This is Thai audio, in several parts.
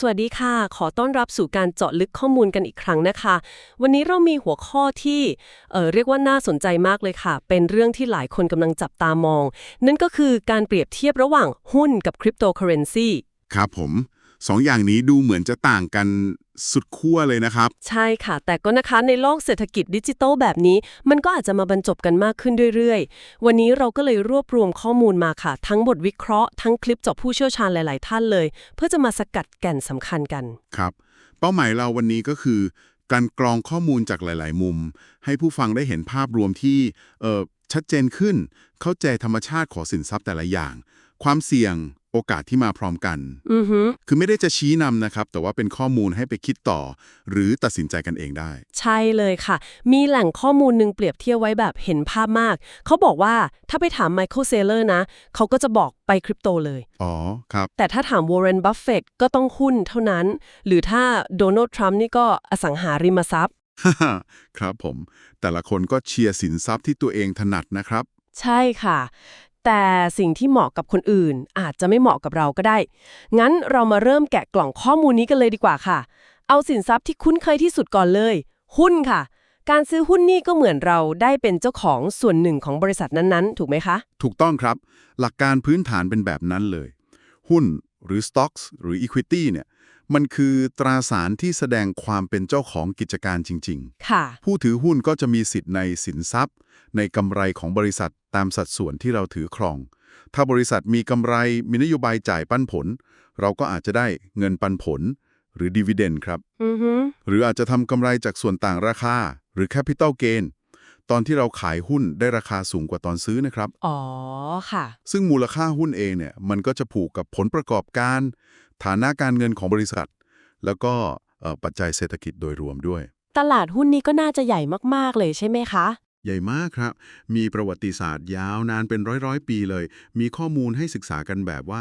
สวัสดีค่ะ ขอต้อนรับสู่การเจาะลึกข้อมูลกันอีกครั้งนะคะ วันนี้เรามีหัวข้อที่เอ่อเรียกว่าน่าสนใจมากเลยค่ะ เป็นเรื่องที่หลายคนกำลังจับตามอง นั่นก็คือการเปรียบเทียบระหว่างหุ้นกับคริปโตเคอเรนซีครับผม สองอย่างนี้ดูเหมือนจะต่างกันสุดขั้วเลยนะครับ ใช่ค่ะ แต่ก็นะคะในโลกเศรษฐกิจดิจิทัลแบบนี้ มันก็อาจจะมาบรรจบกันมากขึ้นเรื่อยๆ วันนี้เราก็เลยรวบรวมข้อมูลมาค่ะ ทั้งบทวิเคราะห์ทั้งคลิปจากผู้เชี่ยวชาญหลาย ๆ ท่านเลย เพื่อจะมาสกัดแก่นสำคัญกันครับ เป้าหมายเราวันนี้ก็คือ การกรองข้อมูลจากหลาย ๆ มุม ให้ผู้ฟังได้เห็นภาพรวมที่เอ่อชัดเจนขึ้น เข้าใจธรรมชาติของสินทรัพย์แต่ละอย่าง ความเสี่ยงโอกาสที่มาพร้อมกันอือฮึคือไม่ได้จะชี้นำนะครับ แต่ว่าเป็นข้อมูลให้ไปคิดต่อ หรือตัดสินใจกันเองได้ ใช่เลยค่ะ มีแหล่งข้อมูลหนึ่งเปรียบเทียบไว้แบบเห็นภาพมาก เขาบอกว่าถ้าไปถามไมเคิลเซเลอร์นะ เขาก็จะบอกไปคริปโตเลย อ๋อ ครับ แต่ถ้าถามวอร์เรนบัฟเฟตก็ต้องหุ้นเท่านั้น หรือถ้าโดนัลด์ทรัมป์นี่ก็อสังหาริมทรัพย์ ครับผม แต่ละคนก็เชียร์สินทรัพย์ที่ตัวเองถนัดนะครับ ใช่ค่ะ แต่สิ่งที่เหมาะกับคนอื่น อาจจะไม่เหมาะกับเราก็ได้ งั้นเรามาเริ่มแกะกล่องข้อมูลนี้กันเลยดีกว่าค่ะ เอาสินทรัพย์ที่คุ้นเคยที่สุดก่อนเลย หุ้นค่ะ การซื้อหุ้นนี่ก็เหมือนเราได้เป็นเจ้าของส่วนหนึ่งของบริษัทนั้นๆ ถูกไหมคะ ถูกต้องครับ หลักการพื้นฐานเป็นแบบนั้นเลย หุ้นหรือ stocks หรือ equity เนี่ย มันคือตราสารที่แสดงความเป็นเจ้าของกิจการจริงค่ะๆผู้ถือหุ้นก็จะมีสิทธิ์ในสินทรัพย์ ในกำไรของบริษัทตามสัดส่วนที่เราถือครอง ถ้าบริษัทมีกำไรมีนโยบายจ่ายปันผล เราก็อาจจะได้เงินปันผล หรือ dividend ครับอือฮึหรืออาจจะทำกำไรจากส่วนต่างราคา หรือ capital gain ตอนที่เราขายหุ้นได้ราคาสูงกว่าตอนซื้อนะครับ อ๋อ ค่ะ ซึ่งมูลค่าหุ้นเองเนี่ย มันก็จะผูกกับผลประกอบการ ฐานะการเงินของบริษัท แล้วก็เอ่อปัจจัยเศรษฐกิจโดยรวมด้วย ตลาดหุ้นนี้ก็น่าจะใหญ่มากๆเลยใช่ไหมคะ ใหญ่มากครับ มีประวัติศาสตร์ยาวนานเป็นร้อยร้อยๆ ปีเลย มีข้อมูลให้ศึกษากันแบบว่า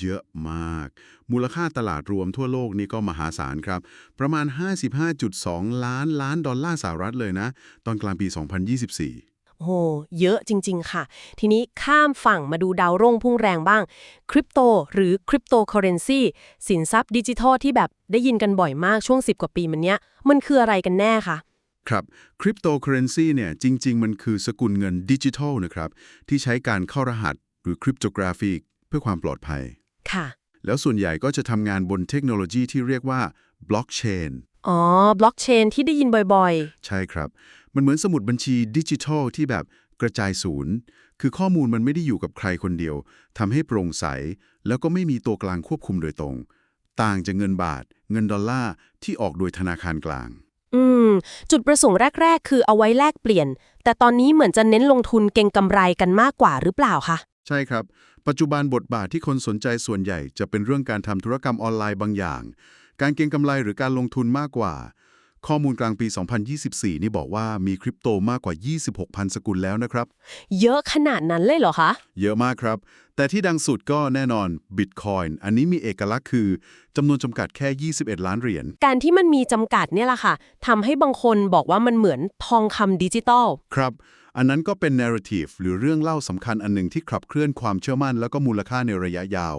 เยอะมาก มูลค่าตลาดรวมทั่วโลกนี่ก็มหาศาลครับ ประมาณ 55.2 ล้านล้านดอลลาร์สหรัฐเลยนะ ตอนกลางปี 2024 โอ้โหเยอะจริง ๆ ค่ะ ทีนี้ข้ามฝั่งมาดูดาวรุ่งพุ่งแรงบ้าง คริปโตหรือคริปโตเคอเรนซีสินทรัพย์ดิจิทัลที่แบบได้ยินกันบ่อยมากช่วง 10 กว่าปีมันเนี้ย มันคืออะไรกันแน่คะครับคริปโตเคอเรนซีเนี่ยจริง ๆ มันคือสกุลเงินดิจิทัลนะครับ ที่ใช้การเข้ารหัสหรือคริปโตกราฟีเพื่อความปลอดภัย ค่ะ แล้วส่วนใหญ่ก็จะทำงานบนเทคโนโลยีที่เรียกว่าบล็อกเชน อ๋อ บล็อกเชนที่ได้ยินบ่อยใช่ครับ มันเหมือนสมุดบัญชีดิจิทัลที่แบบกระจายศูนย์ คือข้อมูลมันไม่ได้อยู่กับใครคนเดียวทำให้โปร่งใส แล้วก็ไม่มีตัวกลางควบคุมโดยตรง ต่างจากเงินบาท เงินดอลลาร์ที่ออกโดยธนาคารกลาง ๆ อืม จุดประสงค์แรก ๆ คือเอาไว้แลกเปลี่ยน แต่ตอนนี้เหมือนจะเน้นลงทุนเก็งกำไรกันมากกว่าหรือเปล่าคะ ใช่ครับ ปัจจุบันบทบาทที่คนสนใจส่วนใหญ่จะเป็นเรื่องการทำธุรกรรมออนไลน์บางอย่าง การเก็งกำไรหรือการลงทุนมากกว่า ข้อมูลกลางปี 2024 นี่บอกว่ามีคริปโตมากกว่า 26,000 สกุลแล้วนะครับ เยอะขนาดนั้นเลยเหรอคะ เยอะมากครับ แต่ที่ดังสุดก็แน่นอน Bitcoin อันนี้มีเอกลักษณ์คือจำนวนจำกัดแค่ 21 ล้านเหรียญ การที่มันมีจำกัดเนี่ยแหละค่ะทำให้บางคนบอกว่ามันเหมือนทองคำดิจิตอล ครับ อันนั้นก็เป็น narrative หรือเรื่องเล่าสำคัญอันหนึ่งที่ขับเคลื่อนความเชื่อมั่นแล้วก็มูลค่าในระยะยาว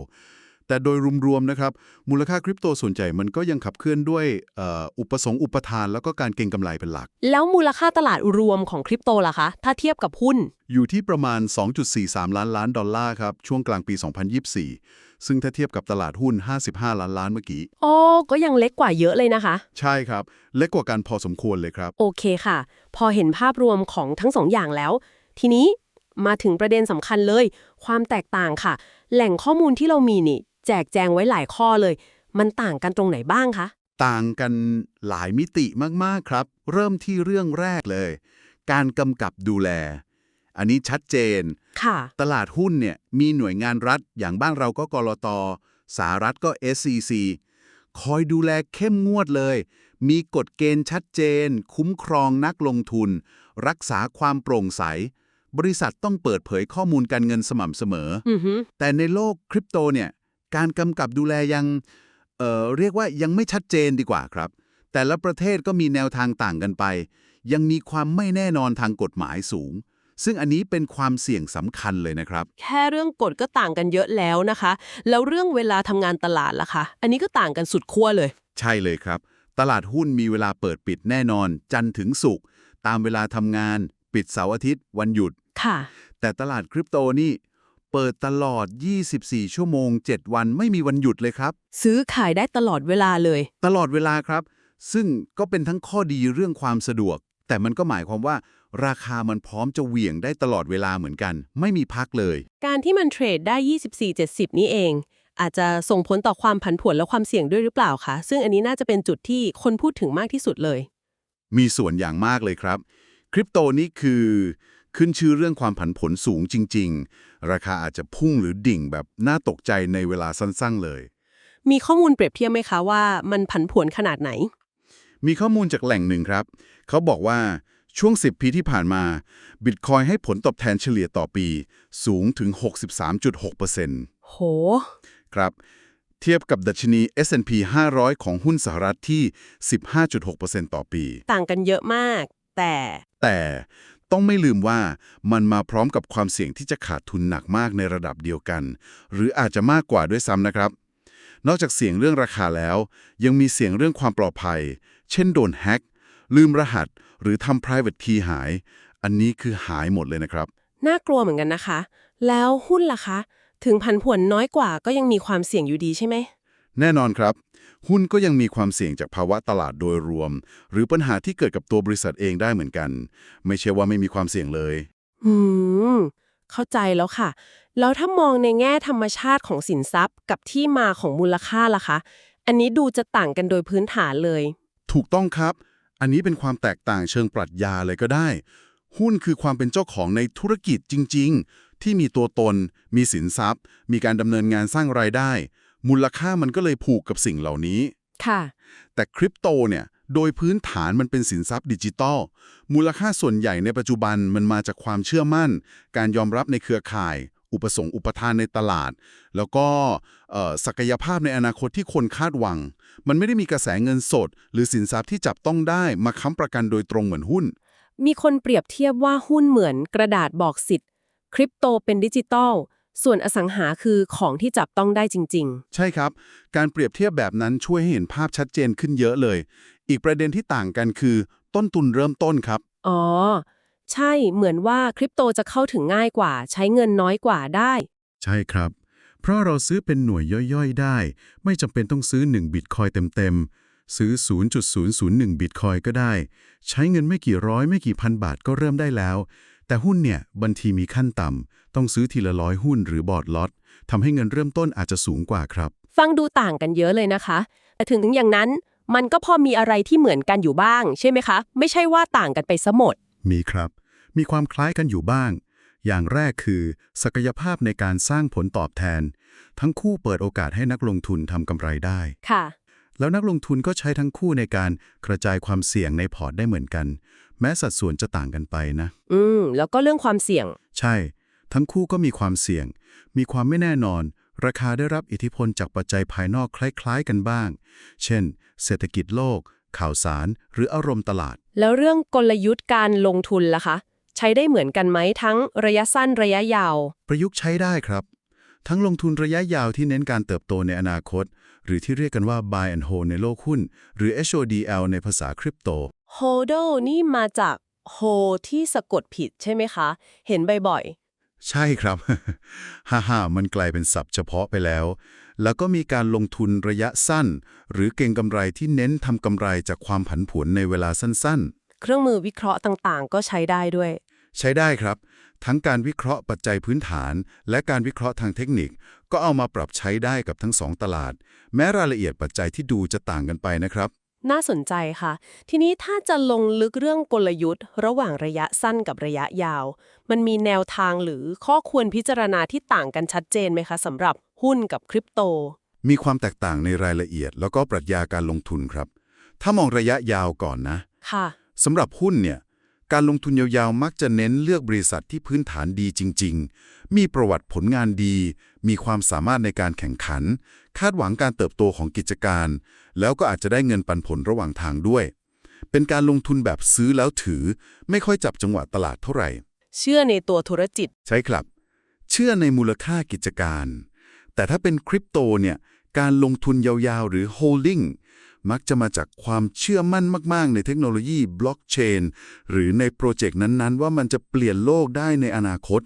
แต่โดยรวมๆนะครับมูลค่าคริปโตส่วนใหญ่มันก็ยังขับเคลื่อนด้วยเอ่ออุปสงค์อุปทานแล้วก็การเก็งกำไรเป็นหลัก แล้วมูลค่าตลาดรวมของคริปโตล่ะคะ ถ้าเทียบกับหุ้น อยู่ที่ประมาณ 2.43 ล้านล้านดอลลาร์ครับ ช่วงกลางปี 2024 ซึ่งถ้าเทียบกับตลาดหุ้น 55 ล้านล้านเมื่อกี้อ๋อก็ยังเล็กกว่าเยอะเลยนะคะ ใช่ครับ เล็กกว่ากันพอสมควรเลยครับ โอเคค่ะ พอเห็นภาพรวมของทั้งสองอย่างแล้ว ทีนี้มาถึงประเด็นสำคัญเลย ความแตกต่างค่ะ แหล่งข้อมูลที่เรามีนี่ แจกแจงไว้หลายข้อเลย มันต่างกันตรงไหนบ้างคะ ต่างกันหลายมิติมากๆครับ เริ่มที่เรื่องแรกเลย การกำกับดูแล อันนี้ชัดเจน ค่ะ ตลาดหุ้นเนี่ยมีหน่วยงานรัฐ อย่างบ้านเราก็กรตสหรัฐก็ SEC คอยดูแลเข้มงวดเลย มีกฎเกณฑ์ชัดเจน คุ้มครองนักลงทุน รักษาความโปร่งใส บริษัทต้องเปิดเผยข้อมูลการเงินสม่ำเสมออือฮึแต่ในโลกคริปโตเนี่ย การกำกับดูแลยังเอ่อเรียกว่ายังไม่ชัดเจนดีกว่าครับ แต่ละประเทศก็มีแนวทางต่างกันไป ยังมีความไม่แน่นอนทางกฎหมายสูง ซึ่งอันนี้เป็นความเสี่ยงสำคัญเลยนะครับ แค่เรื่องกฎก็ต่างกันเยอะแล้วนะคะ แล้วเรื่องเวลาทำงานตลาดล่ะคะ อันนี้ก็ต่างกันสุดขั้วเลย ใช่เลยครับ ตลาดหุ้นมีเวลาเปิดปิดแน่นอน จันทร์ถึงศุกร์ตามเวลาทำงาน ปิดเสาร์อาทิตย์ วันหยุดค่ะ แต่ตลาดคริปโตนี่ เปิดตลอด 24 ชั่วโมง 7 วันไม่มีวันหยุดเลยครับ ซื้อขายได้ตลอดเวลาเลย ตลอดเวลาครับ ซึ่งก็เป็นทั้งข้อดีเรื่องความสะดวก แต่มันก็หมายความว่า ราคามันพร้อมจะเหวี่ยงได้ตลอดเวลาเหมือนกัน ไม่มีพักเลย การที่มันเทรดได้ 24-70 นี่เอง อาจจะส่งผลต่อความผันผวนและความเสี่ยงด้วยหรือเปล่าคะ ซึ่งอันนี้น่าจะเป็นจุดที่คนพูดถึงมากที่สุดเลย มีส่วนอย่างมากเลยครับ คริปโตนี่คือ ขึ้นชื่อเรื่องความผันผวนสูงจริง ๆ ราคาอาจจะพุ่งหรือดิ่งแบบน่าตกใจในเวลาสั้นๆเลย มีข้อมูลเปรียบเทียบไหมคะว่ามันผันผวนขนาดไหน มีข้อมูลจากแหล่งหนึ่งครับ เขาบอกว่าช่วง 10 ปีที่ผ่านมาบิตคอยให้ผลตอบแทนเฉลี่ยต่อปีสูงถึง 63.6%โห ครับ เทียบกับดัชนี S&P 500 ของหุ้นสหรัฐที่ 15.6%ต่อปี ต่างกันเยอะมาก แต่ แต่ ต้องไม่ลืมว่ามันมาพร้อมกับความเสี่ยงที่จะขาดทุนหนักมากในระดับเดียวกัน หรืออาจจะมากกว่าด้วยซ้ำนะครับ นอกจากเสี่ยงเรื่องราคาแล้ว ยังมีเสี่ยงเรื่องความปลอดภัย เช่นโดนแฮ็กลืมรหัส หรือทำ private key หาย อันนี้คือหายหมดเลยนะครับ น่ากลัวเหมือนกันนะคะ แล้วหุ้นล่ะคะ ถึงผันผวนน้อยกว่าก็ยังมีความเสี่ยงอยู่ดีใช่ไหม แน่นอนครับ หุ้นก็ยังมีความเสี่ยงจากภาวะตลาดโดยรวม หรือปัญหาที่เกิดกับตัวบริษัทเองได้เหมือนกัน ไม่ใช่ว่าไม่มีความเสี่ยงเลย อืม เข้าใจแล้วค่ะ แล้วถ้ามองในแง่ธรรมชาติของสินทรัพย์ กับที่มาของมูลค่าล่ะคะ อันนี้ดูจะต่างกันโดยพื้นฐานเลย ถูกต้องครับ อันนี้เป็นความแตกต่างเชิงปรัชญาเลยก็ได้ หุ้นคือความเป็นเจ้าของในธุรกิจจริง ๆ ที่มีตัวตน มีสินทรัพย์ มีการดำเนินงานสร้างรายได้ มูลค่ามันก็เลยผูกกับสิ่งเหล่านี้ ค่ะ แต่คริปโตเนี่ยโดยพื้นฐานมันเป็นสินทรัพย์ดิจิตอล มูลค่าส่วนใหญ่ในปัจจุบันมันมาจากความเชื่อมั่น การยอมรับในเครือข่าย อุปสงค์อุปทานในตลาด แล้วก็เอ่อศักยภาพในอนาคตที่คนคาดหวัง มันไม่ได้มีกระแสเงินสด หรือสินทรัพย์ที่จับต้องได้มาค้ำประกันโดยตรงเหมือนหุ้น มีคนเปรียบเทียบว่าหุ้นเหมือนกระดาษบอกสิทธิ์ คริปโตเป็นดิจิตอล ส่วนอสังหาคือของที่จับต้องได้จริงใช่ครับ การเปรียบเทียบแบบนั้นช่วยให้เห็นภาพชัดเจนขึ้นเยอะเลย อีกประเด็นที่ต่างกันคือ ต้นทุนเริ่มต้นครับๆอ๋อ ใช่เหมือนว่าคริปโตจะเข้าถึงง่ายกว่า ใช้เงินน้อยกว่าได้ ใช่ครับ เพราะเราซื้อเป็นหน่วยย่อยๆ ได้ ไม่จำเป็นต้องซื้อ1บิตคอยเต็มๆ ซื้อ 0.001 บิตคอยก็ได้ ใช้เงินไม่กี่ร้อยไม่กี่พันบาทก็เริ่มได้แล้ว แต่หุ้นเนี่ยบัญทีมีขั้นต่ำ ต้องซื้อทีละร้อยหุ้นหรือบอร์ดล็อตทำให้เงินเริ่มต้นอาจจะสูงกว่าครับ ฟังดูต่างกันเยอะเลยนะคะ แต่ถึงอย่างนั้นมันก็พอมีอะไรที่เหมือนกันอยู่บ้าง ใช่ไหมคะ ไม่ใช่ว่าต่างกันไปซะหมด มีครับ มีความคล้ายกันอยู่บ้าง อย่างแรกคือ ศักยภาพในการสร้างผลตอบแทน ทั้งคู่เปิดโอกาสให้นักลงทุนทำกำไรได้ค่ะ แล้วนักลงทุนก็ใช้ทั้งคู่ในการกระจายความเสี่ยงในพอร์ตได้เหมือนกัน แม้สัดส่วนจะต่างกันไปนะ อืม แล้วก็เรื่องความเสี่ยง ใช่ ทั้งคู่ก็มีความเสี่ยง มีความไม่แน่นอน ราคาได้รับอิทธิพลจากปัจจัยภายนอกคล้ายๆกันบ้าง เช่น เศรษฐกิจโลก ข่าวสาร หรืออารมณ์ตลาด แล้วเรื่องกลยุทธ์การลงทุนล่ะคะ ใช้ได้เหมือนกันไหมทั้งระยะสั้นระยะยาว ประยุกต์ใช้ได้ครับ ทั้งลงทุนระยะยาวที่เน้นการเติบโตในอนาคต หรือที่เรียกกันว่า buy and hold ในโลกหุ้น หรือ HODL ในภาษาคริปโต HODL นี่มาจาก hold ที่สะกดผิดใช่ไหมคะ เห็นบ่อย ใช่ครับ ฮ่าฮ่ามันกลายเป็นศัพท์เฉพาะไปแล้ว แล้วก็มีการลงทุนระยะสั้น หรือเก่งกำไรที่เน้นทำกำไรจากความผันผวนในเวลาสั้นๆ เครื่องมือวิเคราะห์ต่างๆ ก็ใช้ได้ด้วยๆใช้ได้ครับ ทั้งการวิเคราะห์ปัจจัยพื้นฐาน และการวิเคราะห์ทางเทคนิค ก็เอามาปรับใช้ได้กับทั้งสองตลาด แม้รายละเอียดปัจจัยที่ดูจะต่างกันไปนะครับ น่าสนใจค่ะ ทีนี้ถ้าจะลงลึกเรื่องกลยุทธ์ ระหว่างระยะสั้นกับระยะยาว มันมีแนวทางหรือข้อควรพิจารณาที่ต่างกันชัดเจนไหมคะสำหรับหุ้นกับคริปโต มีความแตกต่างในรายละเอียด แล้วก็ปรัชญาการลงทุนครับ ถ้ามองระยะยาวก่อนนะ ค่ะสำหรับหุ้นเนี่ย การลงทุนยาวๆ มักจะเน้นเลือกบริษัทที่พื้นฐานดีจริง ๆ มีประวัติผลงานดี มีความสามารถในการแข่งขัน คาดหวังการเติบโตของกิจการ แล้วก็อาจจะได้เงินปันผลระหว่างทางด้วย เป็นการลงทุนแบบซื้อแล้วถือ ไม่ค่อยจับจังหวะตลาดเท่าไหร่ เชื่อในตัวธุรจิตใช่ครับ เชื่อในมูลค่ากิจการ แต่ถ้าเป็นคริปโตเนี่ย การลงทุนยาวๆ หรือ holding มักจะมาจากความเชื่อมั่นมาก ๆ ในเทคโนโลยีบล็อกเชนหรือในโปรเจกต์นั้น ๆ ว่ามันจะเปลี่ยนโลกได้ในอนาคต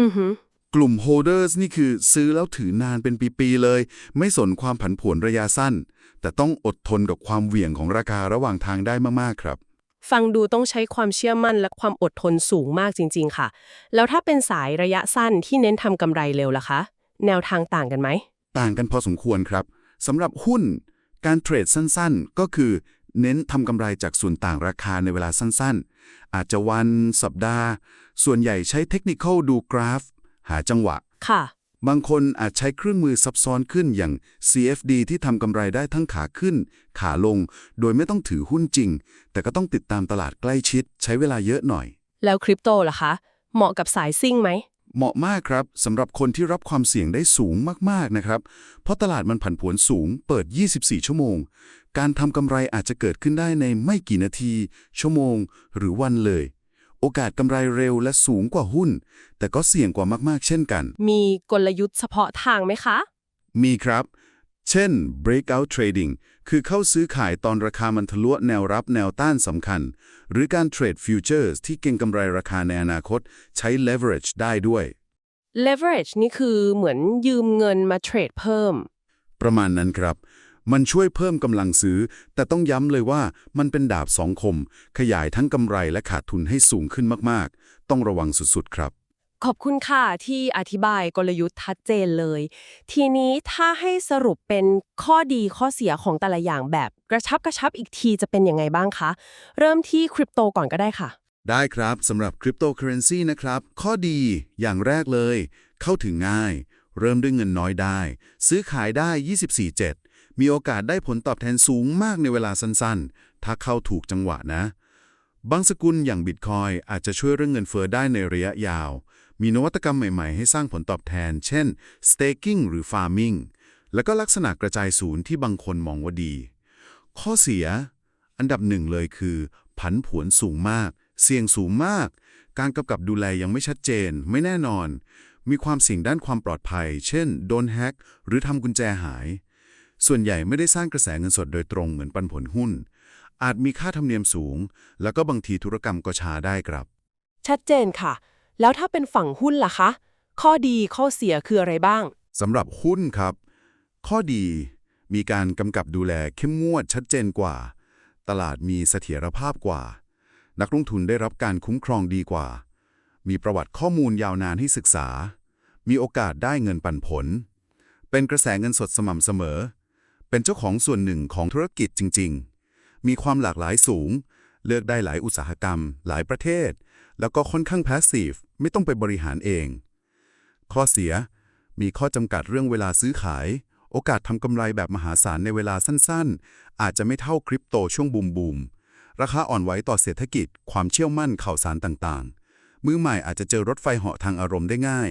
อือหือกลุ่ม holders นี่คือซื้อแล้วถือนานเป็นปีๆเลย ไม่สนความผันผวนระยะสั้น แต่ต้องอดทนกับความเหวี่ยงของราคาระหว่างทางได้มาก ๆ ครับ ฟังดูต้องใช้ความเชื่อมั่นและความอดทนสูงมากจริง ๆ ค่ะ แล้วถ้าเป็นสายระยะสั้นที่เน้นทำกำไรเร็วล่ะคะ แนวทางต่างกันไหม ต่างกันพอสมควรครับสำหรับหุ้น การเทรดสั้นๆ ก็คือเน้นทำกำไรจากส่วนต่างราคาในเวลาสั้นๆ อาจจะวันสัปดาห์ ส่วนใหญ่ใช้เทคนิคดูกราฟ หาจังหวะ ค่ะ บางคนอาจใช้เครื่องมือซับซ้อนขึ้นอย่าง CFD ที่ทำกำไรได้ทั้งขาขึ้น ขาลง โดยไม่ต้องถือหุ้นจริง แต่ก็ต้องติดตามตลาดใกล้ชิด ใช้เวลาเยอะหน่อย แล้วคริปโตล่ะคะ เหมาะกับสายซิ่งไหม เหมาะมากครับสำหรับคนที่รับความเสี่ยงได้สูงมากๆนะครับ เพราะตลาดมันผันผวนสูงเปิด 24 ชั่วโมง การทำกำไรอาจจะเกิดขึ้นได้ในไม่กี่นาที ชั่วโมง หรือวันเลย โอกาสกำไรเร็วและสูงกว่าหุ้น แต่ก็เสี่ยงกว่ามากๆ เช่นกัน มีกลยุทธ์เฉพาะทางไหมคะ มีครับ เช่น breakout trading คือเข้าซื้อขายตอนราคามันทะลุแนวรับแนวต้านสำคัญ หรือการเทรด futures ที่เก็งกำไรราคาในอนาคตใช้ leverage ได้ด้วย leverage นี่คือเหมือนยืมเงินมาเทรดเพิ่ม ประมาณนั้นครับ มันช่วยเพิ่มกำลังซื้อ แต่ต้องย้ำเลยว่ามันเป็นดาบสองคม ขยายทั้งกำไรและขาดทุนให้สูงขึ้นมาก ๆ ต้องระวังสุด ๆ ครับ ขอบคุณค่ะ ที่อธิบายกลยุทธ์ชัดเจนเลย ทีนี้ถ้าให้สรุปเป็นข้อดีข้อเสียของแต่ละอย่างแบบกระชับกระชับอีกทีจะเป็นยังไงบ้างคะ เริ่มที่คริปโตก่อนก็ได้ค่ะ ได้ครับสำหรับคริปโตเคอเรนซีนะครับ ข้อดีอย่างแรกเลย เข้าถึงง่าย เริ่มด้วยเงินน้อยได้ ซื้อขายได้ 24/7 มีโอกาสได้ผลตอบแทนสูงมากในเวลาสั้นๆ ถ้าเข้าถูกจังหวะนะ บางสกุลอย่างบิตคอยอาจจะช่วยเรื่องเงินเฟอ้อได้ในระยะยาว มีนวัตกรรมใหม่ ๆ ให้สร้างผลตอบแทน เช่น staking หรือ farming แล้วก็ลักษณะกระจายศูนย์ที่บางคนมองว่าดี ข้อเสีย อันดับหนึ่งเลยคือ ผันผวนสูงมาก เสี่ยงสูงมาก การกำกับดูแลยังไม่ชัดเจน ไม่แน่นอน มีความเสี่ยงด้านความปลอดภัย เช่น โดนแฮ็กหรือทำกุญแจหาย ส่วนใหญ่ไม่ได้สร้างกระแสเงินสดโดยตรงเหมือนปันผลหุ้น อาจมีค่าธรรมเนียมสูง แล้วก็บางทีธุรกรรมก็ช้าได้ครับ ชัดเจนค่ะ แล้วถ้าเป็นฝั่งหุ้นล่ะคะ ข้อดีข้อเสียคืออะไรบ้าง สำหรับหุ้นครับ ข้อดีมีการกำกับดูแลเข้มงวดชัดเจนกว่า ตลาดมีเสถียรภาพกว่า นักลงทุนได้รับการคุ้มครองดีกว่า มีประวัติข้อมูลยาวนานให้ศึกษา มีโอกาสได้เงินปันผล เป็นกระแสเงินสดสม่ำเสมอ เป็นเจ้าของส่วนหนึ่งของธุรกิจจริง ๆ มีความหลากหลายสูง เลือกได้หลายอุตสาหกรรม หลายประเทศ แล้วก็ค่อนข้าง passive ไม่ต้องไปบริหารเอง ข้อเสีย มีข้อจำกัดเรื่องเวลาซื้อขาย โอกาสทำกำไรแบบมหาศาลในเวลาสั้นๆ อาจจะไม่เท่าคริปโตช่วงบูมบูมราคาอ่อนไหวต่อเศรษฐกิจ ความเชื่อมั่นข่าวสารต่างๆ มือใหม่อาจจะเจอรถไฟเหาะทางอารมณ์ได้ง่าย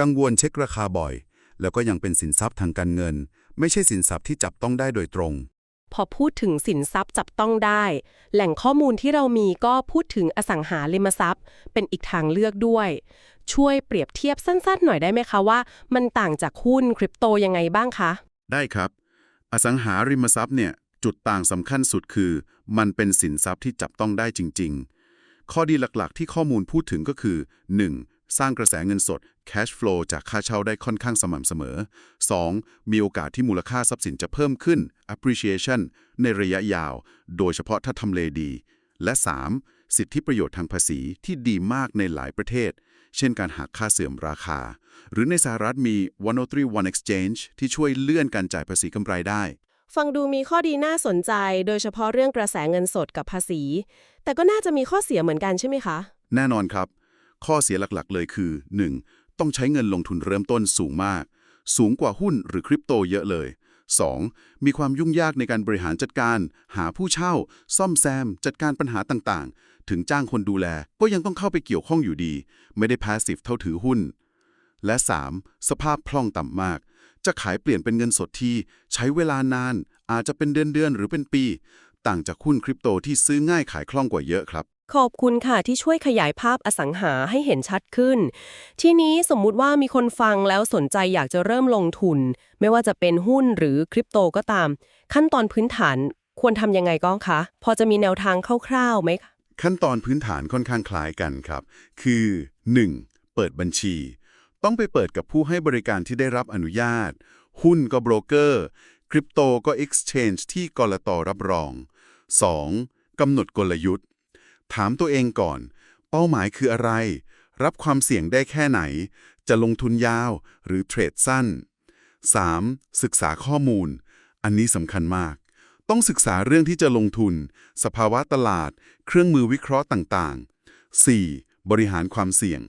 กังวลเช็คราคาบ่อย แล้วก็ยังเป็นสินทรัพย์ทางการเงิน ไม่ใช่สินทรัพย์ที่จับต้องได้โดยตรง พอพูดถึงสินทรัพย์จับต้องได้ แหล่งข้อมูลที่เรามีก็พูดถึงอสังหาริมทรัพย์ เป็นอีกทางเลือกด้วย ช่วยเปรียบเทียบสั้น ๆ หน่อยได้ไหมคะว่า มันต่างจากหุ้นคริปโตยังไงบ้างคะ ได้ครับ อสังหาริมทรัพย์เนี่ยจุดต่างสำคัญสุดคือ มันเป็นสินทรัพย์ที่จับต้องได้จริง ๆ ข้อดีหลักๆ ที่ข้อมูลพูดถึงก็คือ 1. สร้างกระแสเงินสด cash flow จากค่าเช่าได้ค่อนข้างสม่ำเสมอ 2. มีโอกาสที่มูลค่าทรัพย์สินจะเพิ่มขึ้น appreciation ในระยะยาว โดยเฉพาะถ้าทำเลดี และ 3. สิทธิประโยชน์ทางภาษีที่ดีมากในหลายประเทศ เช่นการหักค่าเสื่อมราคา หรือในสหรัฐมี 103 exchange ที่ช่วยเลื่อนการจ่ายภาษีกำไรได้ฟังดูมีข้อดีน่าสนใจ โดยเฉพาะเรื่องกระแสเงินสดกับภาษี แต่ก็น่าจะมีข้อเสียเหมือนกันใช่ไหมคะ แน่นอนครับ ข้อเสียหลักๆ เลยคือ 1. ต้องใช้เงินลงทุนเริ่มต้นสูงมาก สูงกว่าหุ้นหรือคริปโตเยอะเลย 2. มีความยุ่งยากในการบริหารจัดการ หาผู้เช่า ซ่อมแซม จัดการปัญหาต่างๆ ถึงจ้างคนดูแล ก็ยังต้องเข้าไปเกี่ยวข้องอยู่ดี ไม่ได้พาสซีฟเท่าถือหุ้น และ 3. สภาพคล่องต่ำมาก จะขายเปลี่ยนเป็นเงินสดที่ใช้เวลานาน อาจจะเป็นเดือนๆหรือเป็นปี ต่างจากหุ้นคริปโตที่ซื้อง่ายขายคล่องกว่าเยอะครับ ขอบคุณค่ะที่ช่วยขยายภาพอสังหาให้เห็นชัดขึ้น ทีนี้สมมุติว่ามีคนฟังแล้วสนใจอยากจะเริ่มลงทุน ไม่ว่าจะเป็นหุ้นหรือคริปโตก็ตาม ขั้นตอนพื้นฐานควรทำยังไงก้องคะ พอจะมีแนวทางคร่าวๆไหมคะ ขั้นตอนพื้นฐานค่อนข้างคล้ายกันครับ คือ 1. เปิดบัญชี ต้องไปเปิดกับผู้ให้บริการที่ได้รับอนุญาต หุ้นก็โบรกเกอร์ คริปโตก็ Exchange ที่กรตรับรอง 2. กำหนดกลยุทธ์ ถามตัวเองก่อน เป้าหมายคืออะไร รับความเสี่ยงได้แค่ไหน จะลงทุนยาวหรือเทรดสั้น 3. ศึกษาข้อมูล อันนี้สำคัญมาก ต้องศึกษาเรื่องที่จะลงทุน สภาวะตลาด เครื่องมือวิเคราะห์ต่างๆ 4. บริหารความเสี่ยง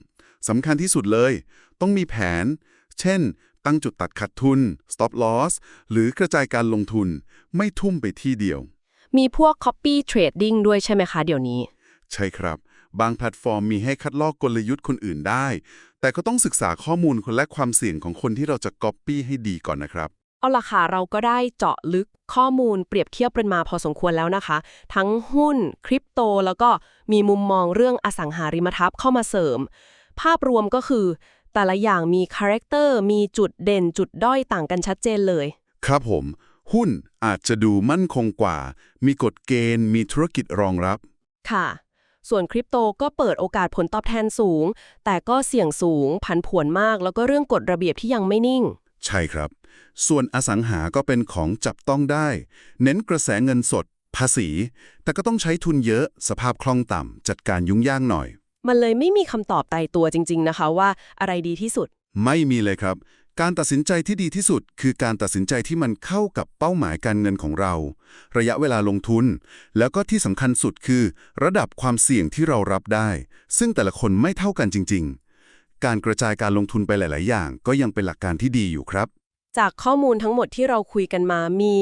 สำคัญที่สุดเลย ต้องมีแผน เช่น ตั้งจุดตัดขาดทุน stop loss หรือกระจายการลงทุน ไม่ทุ่มไปที่เดียว มีพวก copy trading ด้วยใช่ไหมคะเดี๋ยวนี้ ใช่ครับ บางแพลตฟอร์มมีให้คัดลอกกลยุทธ์คนอื่นได้ แต่ก็ต้องศึกษาข้อมูลคนและความเสี่ยงของคนที่เราจะ copy ให้ดีก่อนนะครับเอาล่ะค่ะ เราก็ได้เจาะลึกข้อมูลเปรียบเทียบกันมาพอสมควรแล้วนะคะ ทั้งหุ้น คริปโต แล้วก็มีมุมมองเรื่องอสังหาริมทรัพย์เข้ามาเสริม ภาพรวมก็คือ แต่ละอย่างมีคาแรคเตอร์มีจุดเด่นจุดด้อยต่างกันชัดเจนเลย ครับผม หุ้นอาจจะดูมั่นคงกว่า มีกฎเกณฑ์ มีธุรกิจรองรับ ค่ะ ส่วนคริปโตก็เปิดโอกาสผลตอบแทนสูง แต่ก็เสี่ยงสูงผันผวนมาก แล้วก็เรื่องกฎระเบียบที่ยังไม่นิ่ง ใช่ครับ ส่วนอสังหาก็เป็นของจับต้องได้ เน้นกระแสเงินสด ภาษี แต่ก็ต้องใช้ทุนเยอะ สภาพคล่องต่ำจัดการยุ่งยากหน่อย มันเลยไม่มีคำตอบตายตัวจริง ๆ นะคะว่าอะไรดีที่สุด ไม่มีเลยครับ การตัดสินใจที่ดีที่สุด คือการตัดสินใจที่มันเข้ากับเป้าหมายการเงินของเรา ระยะเวลาลงทุน แล้วก็ที่สำคัญสุดคือ ระดับความเสี่ยงที่เรารับได้ ซึ่งแต่ละคนไม่เท่ากันจริง ๆ การกระจายการลงทุนไปหลาย ๆ อย่าง ก็ยังเป็นหลักการที่ดีอยู่ครับ จากข้อมูลทั้งหมดที่เราคุยกันมามี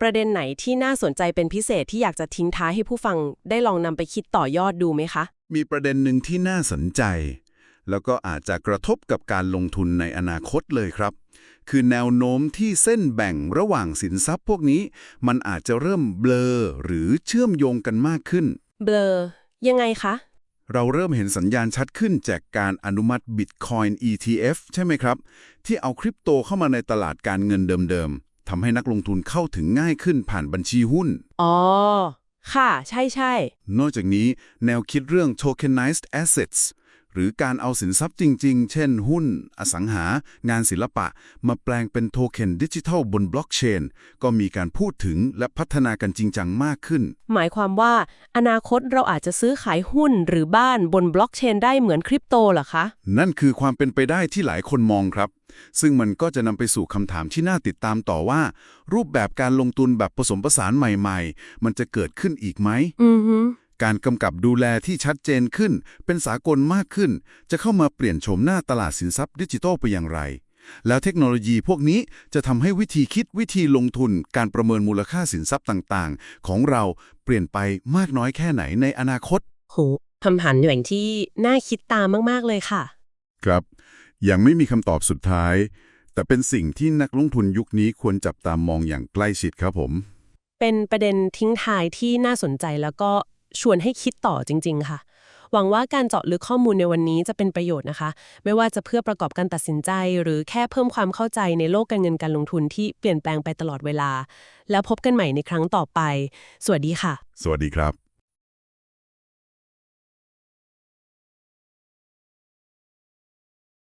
ประเด็นไหนที่น่าสนใจเป็นพิเศษที่อยากจะทิ้งท้ายให้ผู้ฟังได้ลองนำไปคิดต่อยอดดูไหมคะ มีประเด็นหนึ่งที่น่าสนใจ แล้วก็อาจจะกระทบกับการลงทุนในอนาคตเลยครับ คือแนวโน้มที่เส้นแบ่งระหว่างสินทรัพย์พวกนี้ มันอาจจะเริ่มเบลอหรือเชื่อมโยงกันมากขึ้น เบลอ ยังไงคะ เราเริ่มเห็นสัญญาณชัดขึ้นจากการอนุมัติ Bitcoin ETF ใช่ไหมครับ ที่เอาคริปโตเข้ามาในตลาดการเงินเดิมๆทำให้นักลงทุนเข้าถึงง่ายขึ้นผ่านบัญชีหุ้น อ๋อค่ะ ใช่ใช่ นอกจากนี้ แนวคิดเรื่อง tokenized assets หรือการเอาสินทรัพย์จริง ๆ เช่น หุ้น อสังหา งานศิลปะ มาแปลงเป็นโทเค็นดิจิทัลบนบล็อกเชนก็มีการพูดถึงและพัฒนากันจริงจังมากขึ้น หมายความว่า อนาคตเราอาจจะซื้อขายหุ้นหรือบ้านบนบล็อกเชนได้เหมือนคริปโตเหรอคะ นั่นคือความเป็นไปได้ที่หลายคนมองครับ ซึ่งมันก็จะนำไปสู่คำถามที่น่าติดตามต่อว่า รูปแบบการลงทุนแบบผสมผสานใหม่ ๆ มันจะเกิดขึ้นอีกไหม อือฮึ การกำกับดูแลที่ชัดเจนขึ้น เป็นสากลมากขึ้น จะเข้ามาเปลี่ยนโฉมหน้าตลาดสินทรัพย์ดิจิทัลไปอย่างไร แล้วเทคโนโลยีพวกนี้จะทำให้วิธีคิดวิธีลงทุน การประเมินมูลค่าสินทรัพย์ต่างๆ ของเราเปลี่ยนไปมากน้อยแค่ไหนในอนาคตโหคำหันอย่างที่น่าคิดตามมากๆเลยค่ะ ครับ ยังไม่มีคำตอบสุดท้าย แต่เป็นสิ่งที่นักลงทุนยุคนี้ควรจับตามองอย่างใกล้ชิดครับผม เป็นประเด็นทิ้งท้ายที่น่าสนใจแล้วก็ ชวนให้คิดต่อจริง ๆ ค่ะ หวังว่าการเจาะลึกข้อมูลในวันนี้จะเป็นประโยชน์นะคะ ไม่ว่าจะเพื่อประกอบการตัดสินใจ หรือแค่เพิ่มความเข้าใจในโลกการเงินการลงทุนที่เปลี่ยนแปลงไปตลอดเวลา แล้วพบกันใหม่ในครั้งต่อไป สวัสดีค่ะ สวัสดีครับ